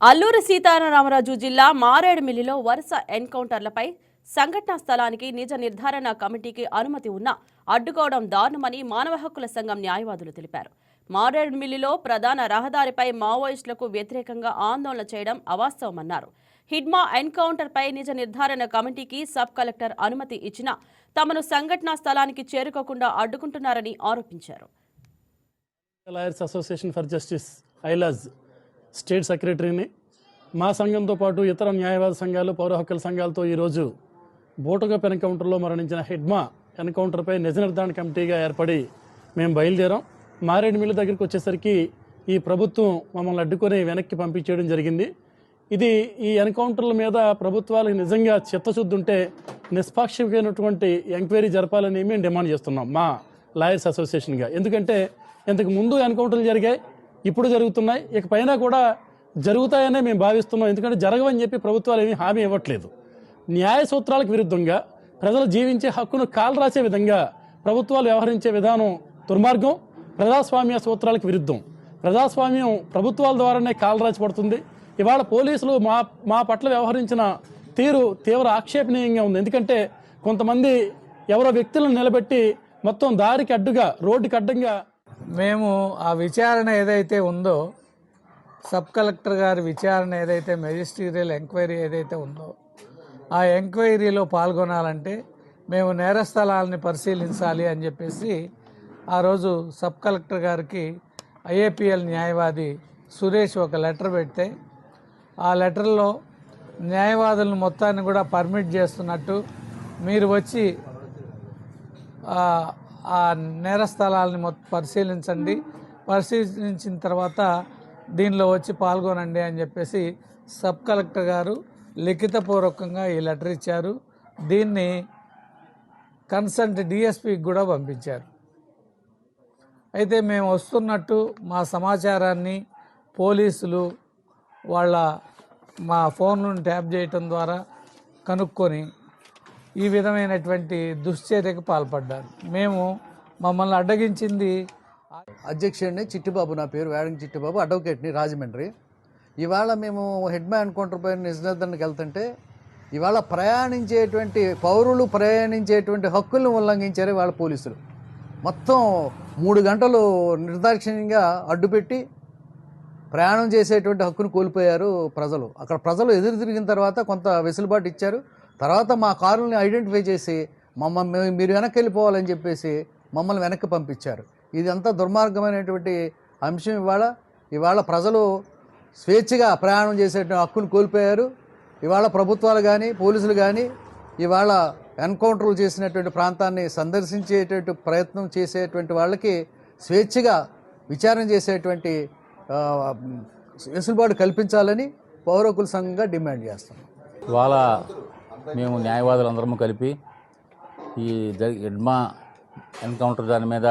అల్లూరి సీతారామరాజు జిల్లా మారేడుమిల్లిలో వరుస ఎన్కౌంటర్లపై సంఘటనా స్థలానికి నిజ నిర్ధారణ కమిటీకి అనుమతి ఉన్నా అడ్డుకోవడం దారుణమని మానవ హక్కుల సంఘం న్యాయవాదులు తెలిపారు. మారేడుమిల్లిలో ప్రధాన రహదారిపై మావోయిస్టులకు వ్యతిరేకంగా ఆందోళన చేయడం అవాస్తవమన్నారు. హిడ్మా ఎన్కౌంటర్పై నిజ నిర్ధారణ కమిటీకి సబ్ కలెక్టర్ అనుమతి ఇచ్చినా తమను సంఘటనా స్థలానికి చేరుకోకుండా అడ్డుకుంటున్నారని ఆరోపించారు. Association for justice AILAJ state సెక్రటరీని. మా సంఘంతో పాటు ఇతర న్యాయవాద సంఘాలు పౌర హక్కుల సంఘాలతో ఈరోజు బోటగప్ ఎన్కౌంటర్లో మరణించిన హెడ్మా ఎన్కౌంటర్పై నిజ నిర్ధారణ కమిటీగా ఏర్పడి మేము బయలుదేరాం. మారేడుమిల్లి దగ్గరికి వచ్చేసరికి ఈ ప్రభుత్వం మమ్మల్ని అడ్డుకొని వెనక్కి పంపించేయడం జరిగింది. ఇది ఈ ఎన్కౌంటర్ల మీద ప్రభుత్వాలకు నిజంగా చిత్తశుద్ధి ఉంటే నిష్పాక్షికమైనటువంటి ఎంక్వైరీ జరపాలని మేము డిమాండ్ చేస్తున్నాం మా లాయర్స్ అసోసియేషన్గా. ఎందుకంటే ఇంతకు ముందు ఎన్కౌంటర్లు జరిగాయి ఇప్పుడు జరుగుతున్నాయి. ఇక పైన కూడా జరుగుతాయనే మేము భావిస్తున్నాం. ఎందుకంటే జరగవని చెప్పి ప్రభుత్వాలు ఏమీ హామీ ఇవ్వట్లేదు. న్యాయ సూత్రాలకు విరుద్ధంగా ప్రజలు జీవించే హక్కును కాలరాసే విధంగా ప్రభుత్వాలు వ్యవహరించే విధానం దుర్మార్గం. ప్రజాస్వామ్య సూత్రాలకు విరుద్ధం. ప్రజాస్వామ్యం ప్రభుత్వాల ద్వారానే కాలరాచబడుతుంది ఇవాళ పోలీసులు మా మా పట్ల వ్యవహరించిన తీరు తీవ్ర ఆక్షేపణీయంగా ఉంది. ఎందుకంటే కొంతమంది ఎవరో వ్యక్తులను నిలబెట్టి మొత్తం దారికి అడ్డుగా రోడ్డుకి అడ్డంగా మేము ఆ విచారణ ఏదైతే ఉందో సబ్ కలెక్టర్ గారి విచారణ ఏదైతే మెజిస్టీరియల్ ఎంక్వైరీ ఏదైతే ఉందో ఆ ఎంక్వైరీలో పాల్గొనాలంటే మేము నేరస్థలాలని పరిశీలించాలి అని చెప్పేసి ఆ రోజు సబ్ కలెక్టర్ గారికి ఐఏపిఎల్ న్యాయవాది సురేష్ ఒక లెటర్ పెడితే ఆ లెటర్లో న్యాయవాదులను మొత్తాన్ని కూడా పర్మిట్ చేస్తున్నట్టు మీరు వచ్చి ఆ నేర స్థలాలని మొత్తం పరిశీలించండి. పరిశీలించిన తర్వాత దీనిలో వచ్చి పాల్గొనండి అని చెప్పేసి సబ్ కలెక్టర్ గారు లిఖితపూర్వకంగా ఈ లెటర్ ఇచ్చారు. దీన్ని కన్సల్ట్ డిఎస్పికి కూడా పంపించారు. అయితే మేము వస్తున్నట్టు మా సమాచారాన్ని పోలీసులు వాళ్ళ మా ఫోన్లను ట్యాప్ చేయటం ద్వారా కనుక్కొని ఈ విధమైనటువంటి దుశ్చర్యకు పాల్పడ్డారు. మేము మమ్మల్ని అడ్డగించింది అధ్యక్షుడిని చిట్టిబాబు నా పేరు వేడంగి చిట్టిబాబు అడ్వకేట్ని రాజమండ్రి. ఇవాళ మేము హెడ్ మ్యాన్ కౌంటర్ పైన నిజనిర్ధారణకు వెళ్తుంటే ఇవాళ ప్రయాణించేటువంటి పౌరులు ప్రయాణించేటువంటి హక్కులను ఉల్లంఘించారు వాళ్ళ పోలీసులు. మొత్తం మూడు గంటలు నిర్దాక్షిణ్యంగా అడ్డుపెట్టి ప్రయాణం చేసేటువంటి హక్కును కోల్పోయారు ప్రజలు. అక్కడ ప్రజలు ఎదురు తిరిగిన తర్వాత కొంత వెసులుబాటు ఇచ్చారు. తర్వాత మా కారుల్ని ఐడెంటిఫై చేసి మమ్మల్ని మీరు వెనక్కి వెళ్ళిపోవాలని చెప్పేసి మమ్మల్ని వెనక్కి పంపించారు. ఇది అంతా దుర్మార్గమైనటువంటి అంశం ఇవాళ. ఇవాళ ప్రజలు స్వేచ్ఛగా ప్రయాణం చేసేటువంటి హక్కును కోల్పోయారు. ఇవాళ ప్రభుత్వాలు కానీ పోలీసులు కానీ ఇవాళ ఎన్కౌంటర్లు చేసినటువంటి ప్రాంతాన్ని సందర్శించేటువంటి ప్రయత్నం చేసేటువంటి వాళ్ళకి స్వేచ్ఛగా విచారణ చేసేటువంటి వెసులుబాటు కల్పించాలని పౌరకుల సంఘంగా డిమాండ్ చేస్తున్నాం. ఇవాళ మేము న్యాయవాదులందరము కలిపి ఈ జరి- ఎడ్మా ఎన్కౌంటర్ దాని మీద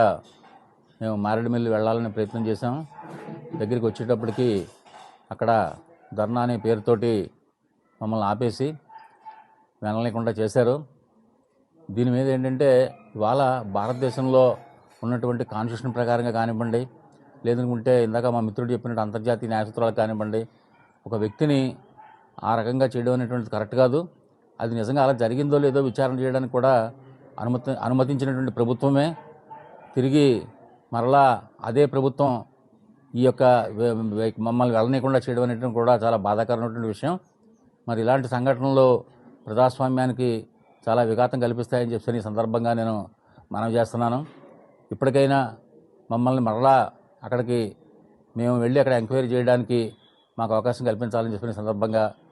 మేము మారేడుమిల్లి వెళ్ళాలని ప్రయత్నం చేసాం దగ్గరికి వచ్చేటప్పటికి అక్కడ ధర్నా అనే పేరుతోటి మమ్మల్ని ఆపేసి వెళ్ళలేకుండా చేశారు. దీని మీద ఏంటంటే ఇవాళ భారతదేశంలో ఉన్నటువంటి కాన్స్టిట్యూషన్ ప్రకారంగా కానివ్వండి లేదనుకుంటే ఇందాక మా మిత్రుడు చెప్పినట్టు అంతర్జాతీయ న్యాయ కానివ్వండి ఒక వ్యక్తిని ఆ రకంగా చేయడం అనేటువంటిది కరెక్ట్ కాదు. అది నిజంగా అలా జరిగిందో లేదో విచారణ చేయడానికి కూడా అనుమతి అనుమతించినటువంటి ప్రభుత్వమే తిరిగి మరలా అదే ప్రభుత్వం ఈ యొక్క మమ్మల్ని వెళ్ళనీయకుండా చేయడం అనేటువంటి కూడా చాలా బాధాకరమైనటువంటి విషయం. మరి ఇలాంటి సంఘటనలు ప్రజాస్వామ్యానికి చాలా విఘాతం కల్పిస్తాయని చెప్పి ఈ సందర్భంగా నేను మనవి చేస్తున్నాను. ఇప్పటికైనా మమ్మల్ని మరలా అక్కడికి మేము వెళ్ళి అక్కడ ఎంక్వైరీ చేయడానికి మాకు అవకాశం కల్పించాలని చెప్పిన సందర్భంగా